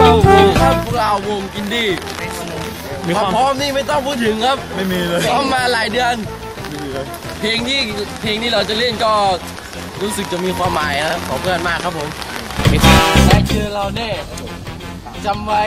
เราวงครัพวกเราวงกินดีพร้อมนี่ไม่ต้องพูดถึงครับไม่มีเลยซ้อมมาหลายเดือนเพลงที่เพลงที่เราจะเล่นก็รู้สึกจะมีความหมายครับของเพื่อนมากครับผมแค่เจอเราแน่จำไว้